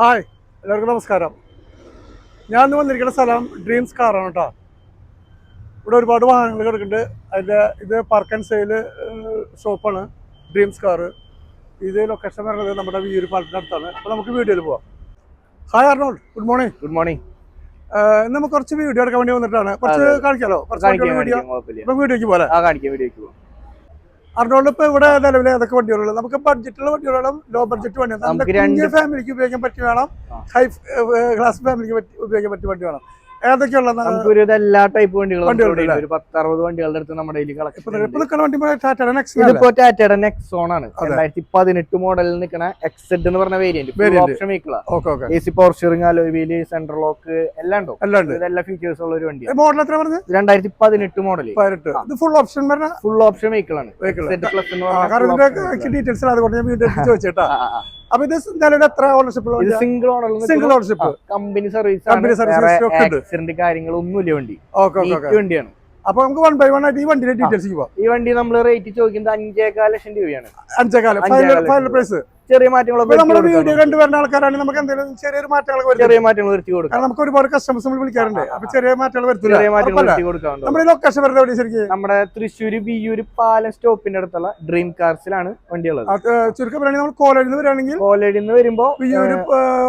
Hi എല്ലാവർക്കും നമസ്കാരം. ഞാൻ ഇന്ന് വന്നിരിക്കുന്ന സ്ഥലം ഡ്രീംസ് കാറാണ് കേട്ടോ ഇവിടെ ഒരുപാട് വാഹനങ്ങൾ കിടക്കുന്നുണ്ട്. അതിന്റെ ഇത് പാർക്ക് ആൻഡ് സെയിൽ ഷോപ്പാണ് ഡ്രീംസ് കാറ് ഇത് ലൊക്കേഷൻ പറയുന്നത് നമ്മുടെ വീര് പാലത്തിന്റെ അടുത്താണ്. അപ്പോൾ നമുക്ക് വീഡിയോയിൽ പോവാം. Hi Arnold good morning good morning നമുക്ക് കുറച്ച് വീഡിയോ എടുക്കാൻ വേണ്ടി വന്നിട്ടാണ്. കുറച്ച് കാണിക്കാമല്ലോ കാണിക്കാലോ? കുറച്ച് വീഡിയോ വീഡിയോക്ക് പോലെ ആ കാണിക്കാം വീഡിയോക്ക് പോവാം അർണോൾഡ് ഇപ്പൊ ഇവിടെ നിലവിൽ ഏതൊക്കെ വണ്ടികളുള്ളത് നമുക്ക് ബഡ്ജറ്റുള്ള വണ്ടികളും ലോ ബഡ്ജറ്റ് വണ്ടി ഫാമിലിക്ക് ഉപയോഗിക്കാൻ പറ്റി വേണം ഹൈ ക്ലാസ് ഫാമിലിക്ക് ഉപയോഗിക്കാൻ പറ്റിയ വണ്ടി വേണം ഏതൊക്കെയുള്ള എല്ലാ ടൈപ്പ് വണ്ടികളും. ഒരു പത്തറുപത് വണ്ടികളുടെ അടുത്ത് നമ്മുടെ വണ്ടി ഇതിപ്പോ ടാറ്റയുടെ നെക്സോൺ ആണ്. രണ്ടായിരത്തി പതിനെട്ട് മോഡലിൽ നിൽക്കുന്ന എക്സെഡ് എന്ന് പറഞ്ഞ variant. Option വെഹിക്കിളാണ് A C power steering alloy wheel central lock എല്ലാം ഉണ്ടോ. എല്ലാം ഫീച്ചേഴ്സ് ഉള്ള ഒരു വണ്ടിയാണ്. മോഡൽ എത്ര പറഞ്ഞു രണ്ടായിരത്തി പതിനെട്ട്. Model full option full option vehicle details വീണ്ടും ചോദിച്ചേട്ടാ. അപ്പൊ ഇത് നിലവിൽ എത്ര ownership single owner single ownership company service company service ഒക്കെ ഉണ്ട്. ആക്സിഡന്റ് കാര്യങ്ങളൊന്നുമില്ല വണ്ടി. ഓക്കെ വണ്ടിയാണ്. അപ്പൊ നമുക്ക് വൺ ബൈ വൺ ആയിട്ട് ഈ വണ്ടിയുടെ ഡീറ്റെയിൽസ് ഈ വണ്ടി നമ്മൾ റേറ്റ് ചോദിക്കുന്നത് അഞ്ചേകാൽ ലക്ഷം രൂപയാണ്. ഫൈനൽ ഫൈനൽ പ്രൈസ് ചെറിയ മാറ്റങ്ങളൊക്കെ ഇപ്പൊ നമ്മുടെ വീഡിയോ. ആൾക്കാരാണെങ്കിൽ നമുക്ക് എന്തെങ്കിലും ചെറിയൊരു മാറ്റങ്ങളൊക്കെ ചെറിയ മാറ്റങ്ങൾ വരുത്തി കൊടുക്കാം നമുക്ക് ഒരുപാട് കസ്റ്റമേഴ്സ് നമ്മൾ വിളിക്കാറുണ്ട്. അപ്പൊ ചെറിയ മാറ്റങ്ങൾ വരത്തില്ല. ചെറിയ മാറ്റങ്ങൾ ഉറപ്പല്ലേ? വരുത്തി കൊടുക്കാറുണ്ട് നമ്മുടെ ലൊക്കേഷൻ വരുന്നത് എവിടെ ശരിക്കും? നമ്മുടെ തൃശ്ശൂര് ബിയൂര് പാലം സ്റ്റോപ്പിന്റെ അടുത്തുള്ള ഡ്രീം കാർസിലാണ് വണ്ടിയുള്ളത്. ഉള്ളത് ചുരുക്കം പറയുകയാണെങ്കിൽ നമ്മൾ കോളേജിൽ നിന്ന് വരികയാണെങ്കിൽ കോലടിയിൽ നിന്ന് വരുമ്പോ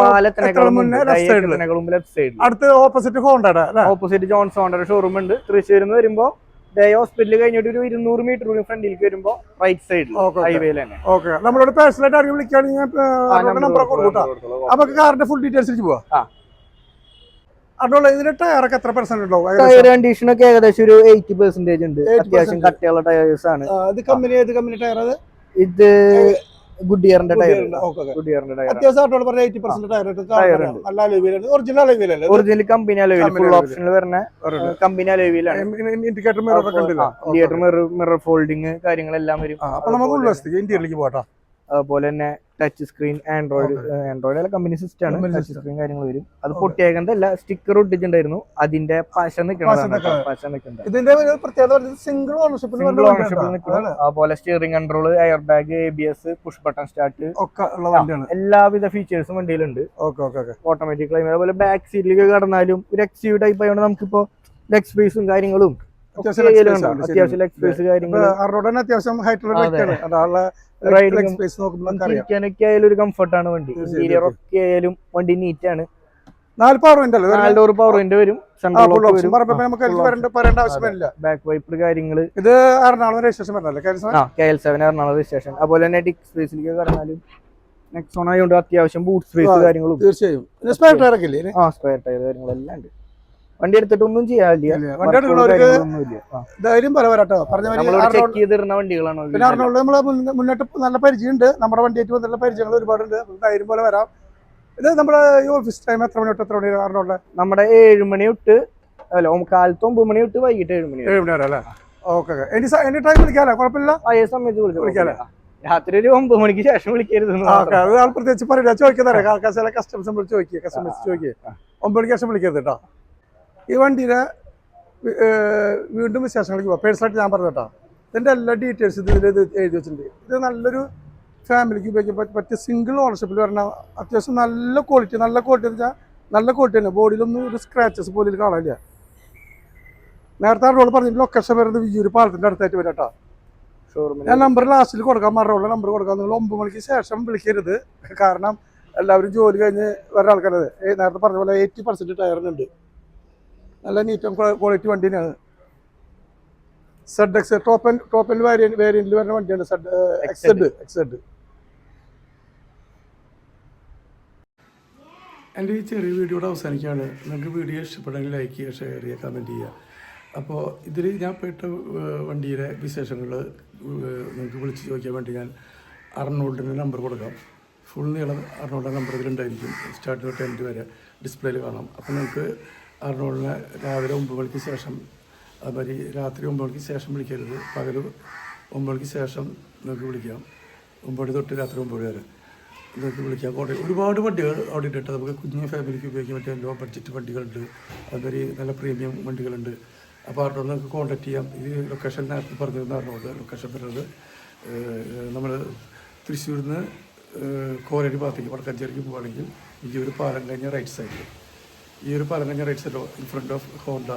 പാലത്തിനേക്കാളും മുന്നേ. ലെഫ്റ്റ് സൈഡിൽ അടുത്ത് ഓപ്പോസിറ്റ് ഹോണ്ടയുടെ ഓപ്പോസിറ്റ് ഓപ്പോസിറ്റ് ഹോണ്ടയുടെ ഷോറൂം ഉണ്ട്. തൃശ്ശൂരിൽ നിന്ന് വരുമ്പോ ഹോസ്പിറ്റൽ കഴിഞ്ഞിട്ട് ഒരു ഇരുന്നൂറ് മീറ്റർ ഫ്രണ്ടിലേക്ക് വരുമ്പോ റൈറ്റ് സൈഡിൽ ഹൈവേയിൽ തന്നെ. ഓക്കെ നമ്മളോട് പേഴ്സണലായിട്ട് ആരെങ്കിലും വിളിക്കുകയാണെങ്കിൽ നമ്പർ കൊടുക്കൂട്ടാ അപ്പൊ കാറിന്റെ ഫുൾ ഡീറ്റെയിൽസ് പോവാ? ഇതിന്റെ ടയറൊക്കെ എത്ര പെർസെന്റ് ഉണ്ടാവും? ടയർ ഏകദേശം? കണ്ടീഷൻ ഒക്കെ ഏകദേശം ഒരു എയ്റ്റി പെർസെന്റേജ് ഉണ്ട്. 80% അത്യാവശ്യം കട്ടിയുള്ള ടയേഴ്സ് ആണ്. ആ, ഇത് കമ്പനി ഏത് കമ്പനി ടയർ അത്? ഇത് ഗുഡ് ഇയറിന്റെ ടയർ. ഗുഡ് ഇയറിന്റെ ടയർ അത്യാവശ്യം പറഞ്ഞ എയ്റ്റി പെർസെന്റ് ടയർ. നല്ല ഒറിജിനൽ കമ്പനി അലോയിൽ ഫുൾ. ഓപ്ഷനിൽ വരുന്ന company അലോയിലാണ് indicator mirror indicator mirror mirror folding കാര്യങ്ങളെല്ലാം വരും. അപ്പൊ നമുക്ക് ഇന്ത്യയിലേക്ക് പോകട്ടോ അതുപോലെ തന്നെ ടച്ച് സ്ക്രീൻ ആൻഡ്രോയിഡ് ആൻഡ്രോയിഡ് അല്ല കമ്പനി സിസ്റ്റം ആണ്. ടച്ച് സ്ക്രീൻ കാര്യങ്ങൾ വരും. അത് പൊട്ടിയേക്കണ്ടല്ല സ്റ്റിക്കർ ഒട്ടിച്ചിട്ടുണ്ടായിരുന്നു അതിന്റെ പശ നിൽക്കുന്നതാണ് നിൽക്കുന്നത്. കേട്ടോ, പശ നിൽക്കുന്നത് ഇതിന്റെ ഒരു പ്രത്യേകത സിംഗിൾ ഓണർഷിപ്പിൽ സിംഗിൾ ഓണർഷിപ്പിൽ നിൽക്കുന്നു അതുപോലെ steering control air bag A B S push button start ഒക്കെ ഉള്ള വണ്ടിയാണ്. എല്ലാവിധ ഫീച്ചേഴ്സും വണ്ടിയിലുണ്ട്. Okay okay okay automatic climate അതുപോലെ ബാക്ക് സീറ്റിലേക്ക് കടന്നാലും ഒരു എക്സ് യു ടൈപ്പ് ആയതുകൊണ്ട് നമുക്കിപ്പോ ലെഗ് സ്പേസും കാര്യങ്ങളും അത്യാവശ്യം ലെഗ് സ്പേസ് കാര്യങ്ങൾ അത്യാവശ്യം ആയാലും ഒരു കംഫർട്ടാണ് വണ്ടി. ഇന്റീരിയർ ഒക്കെ ആയാലും വണ്ടി നീറ്റ് ആണ്. നാല് പവർ വരും ബാക്ക് വൈപ്പർ കാര്യങ്ങൾ ഇത് എറണാകുളം രജിസ്ട്രേഷൻ വരണല്ലേ കാര്യം ആ K L seven Ernakulam registration അതുപോലെ തന്നെ ഡിക് സ്പേസിലേക്ക് കടന്നാലും നെക്സോൺ ആയതുകൊണ്ട് അത്യാവശ്യം ബൂട്ട് സ്പേസ് കാര്യങ്ങളും. തീർച്ചയായും. സ്പെയർ ടയർ കാര്യങ്ങളെല്ലാം ഉണ്ട്. വണ്ടി എടുത്തിട്ട് ഒന്നും ചെയ്യാനില്ല. ഇല്ല. വണ്ടി എടുക്കുന്നവർക്ക് കാര്യങ്ങളൊന്നുമില്ല. ആ. ധൈര്യം പല വരാട്ടോ. പറഞ്ഞ വണ്ടികളാണ് പിന്നെ എറണാകുളം നമ്മൾ മുന്നോട്ട് നല്ല പരിചയമുണ്ട്. നമ്മുടെ വണ്ടിയായിട്ട് നല്ല പരിചയങ്ങൾ ഒരുപാടുണ്ട്. ധൈര്യം പോലെ വരാം. ഇത് നമ്മുടെ ഓഫീസ് ടൈം എത്ര മണി തൊട്ട് എത്ര മണി എറണാകുളം നമ്മുടെ ഏഴ് മണി തൊട്ട് അല്ല കാലത്ത് ഒമ്പത് മണി തൊട്ട് വൈകിട്ട് ഏഴ് മണി. ഏഴ് മണി വരെ അല്ലേ? ഓക്കെ എനി എനി ടൈം വിളിക്കാലോ? കുഴപ്പമില്ല? അതേ സമയത്ത് വിളിച്ചു വിളിക്കാലോ? രാത്രി ഒരു ഒമ്പത് മണിക്ക് ശേഷം വിളിക്കരുത് പ്രത്യേകിച്ച് പറയില്ല. ചോദിക്കുന്നറിയാം ചില കസ്റ്റമേഴ്സ് നമ്മൾ ചോദിക്കുക. കസ്റ്റമേഴ്സ് ചോദിക്കുക. ഒമ്പത് മണിക്ക് ശേഷം വിളിക്കരുത് കേട്ടോ. ഈ വണ്ടിയുടെ വീണ്ടും വിശേഷങ്ങളിലേക്ക് പോകാം പേഴ്സണലായിട്ട് ഞാൻ പറഞ്ഞു കേട്ടോ. ഇതിന്റെ എല്ലാ ഡീറ്റെയിൽസ് ഇതിൽ ഇത് എഴുതി വെച്ചിട്ടുണ്ട്. ഇത് നല്ലൊരു ഫാമിലിക്ക് ഉപയോഗിക്കാൻ പറ്റ- പറ്റിയ സിംഗിൾ ഓണർഷിപ്പിൽ വരണ അത്യാവശ്യം നല്ല ക്വാളിറ്റി നല്ല ക്വാളിറ്റി എന്ന് വെച്ചാൽ നല്ല ക്വാളിറ്റി തന്നെ. ബോഡിയിലൊന്നും ഒരു സ്ക്രാച്ചസ് പോലും കാണാനില്ല നേരത്തെ അവരോട് പറഞ്ഞിട്ട് ലൊക്കേഷൻ വരുന്നത് വിജൂര് പാലത്തിന്റെ അടുത്തായിട്ട് വരാം കേട്ടോ. ഷോറൂമിൽ ഞാൻ നമ്പർ ലാസ്റ്റിൽ കൊടുക്കാം മറുള്ള നമ്പർ കൊടുക്കാം. നിങ്ങൾ ഒമ്പത് മണിക്ക് ശേഷം വിളിക്കരുത്. കാരണം എല്ലാവരും ജോലി കഴിഞ്ഞ് വരുന്ന ആൾക്കാരത് നേരത്തെ പറഞ്ഞ പോലെ എയ്റ്റി പെർസെന്റ് ടയറിനുണ്ട് നല്ല നീറ്റും ക്വാളിറ്റി വണ്ടിയാണ്. Z X top top variant വേരിയന്റിൽ വരുന്ന വണ്ടിയാണ് സെഡ് എക്സെഡ് എക്സെഡ് എന്റെ ഈ ചെറിയ വീഡിയോയുടെ അവസാനിക്കുകയാണ്. നിങ്ങൾക്ക് വീഡിയോ ഇഷ്ടപ്പെടുമെങ്കിൽ ലൈക്ക് ചെയ്യുക ഷെയർ ചെയ്യുക കമന്റ് ചെയ്യുക. അപ്പോൾ ഇതിൽ ഞാൻ പെട്ട വണ്ടിയുടെ വിശേഷങ്ങൾ നിങ്ങൾക്ക് വിളിച്ച് ചോദിക്കാൻ വേണ്ടി ഞാൻ അറുന്നൂറിന്റെ നമ്പർ കൊടുക്കാം. ഫുൾ നീളം അറുന്നൂറിന്റെ നമ്പർ ഇതിലുണ്ടായിരിക്കും. സ്റ്റാർട്ട് ടെന്റ് വരെ ഡിസ്പ്ലേയിൽ കാണാം. അപ്പോൾ നിങ്ങൾക്ക് അറുന്നൂറിനെ രാവിലെ ഒമ്പത് മണിക്ക് ശേഷം അതുമാതിരി രാത്രി ഒമ്പത് മണിക്ക് ശേഷം വിളിക്കരുത്. പകൽ ഒമ്പത് മണിക്ക് ശേഷം നിങ്ങൾക്ക് വിളിക്കാം. ഒമ്പത് മണി തൊട്ട് രാത്രി ഒമ്പത് വരെ നിങ്ങൾക്ക് വിളിക്കാം. കോട്ടയം ഒരുപാട് വണ്ടികൾ അവിടെ ഇട്ടിട്ട് നമുക്ക് കുഞ്ഞു ഫാമിലിക്ക് ഉപയോഗിക്കാൻ പറ്റിയ ലോ ബഡ്ജറ്റ് വണ്ടികളുണ്ട്. അതുമാതിരി നല്ല പ്രീമിയം വണ്ടികളുണ്ട്. അപ്പോൾ അവരോട് നിങ്ങൾക്ക് കോൺടാക്ട് ചെയ്യാം. ഇത് ലൊക്കേഷൻ നേരത്തെ പറഞ്ഞിരുന്ന അവരോട് ലൊക്കേഷൻ പറയുന്നത് നമ്മൾ തൃശ്ശൂരിൽ നിന്ന് കോരടി ഭാഗത്തേക്ക് വടക്കഞ്ചേരിക്ക് പോവുകയാണെങ്കിൽ ഈ ഒരു പാലം കഴിഞ്ഞ റൈറ്റ് സൈഡിൽ ഈ ഒരു പലങ്കഞ്ഞ right in front of Honda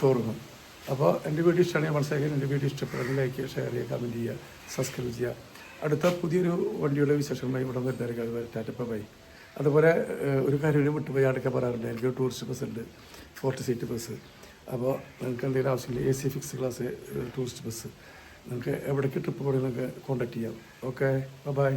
ഷോറൂമും അപ്പോൾ എന്റെ വീഡിയോ ഇഷ്ടമാണെങ്കിൽ മനസ്സിലാക്കി എന്റെ വീഡിയോ ഇഷ്ടപ്പെടുന്ന ലൈക്ക് ഷെയർ ചെയ്യുക കമന്റ് ചെയ്യുക സബ്സ്ക്രൈബ് ചെയ്യുക. അടുത്ത പുതിയൊരു വണ്ടിയുടെ വിശേഷമായി ഇവിടെ വരുന്നതായിരിക്കും ടാറ്റപ്പ ബൈ അതുപോലെ ഒരു കാര്യം വിട്ടുപോയി അടക്കം പറയാറുണ്ട്. എനിക്ക് ടൂറിസ്റ്റ് ബസ് ഉണ്ട് ഫോർട്ടി സീറ്റ് ബസ് അപ്പോൾ നിങ്ങൾക്ക് എന്തെങ്കിലും ആവശ്യമില്ല A C fix class tourist bus നിങ്ങൾക്ക് എവിടേക്ക് ട്രിപ്പ് പോകണമെങ്കിൽ നിങ്ങൾക്ക് കോൺടാക്ട് ചെയ്യാം. Okay bye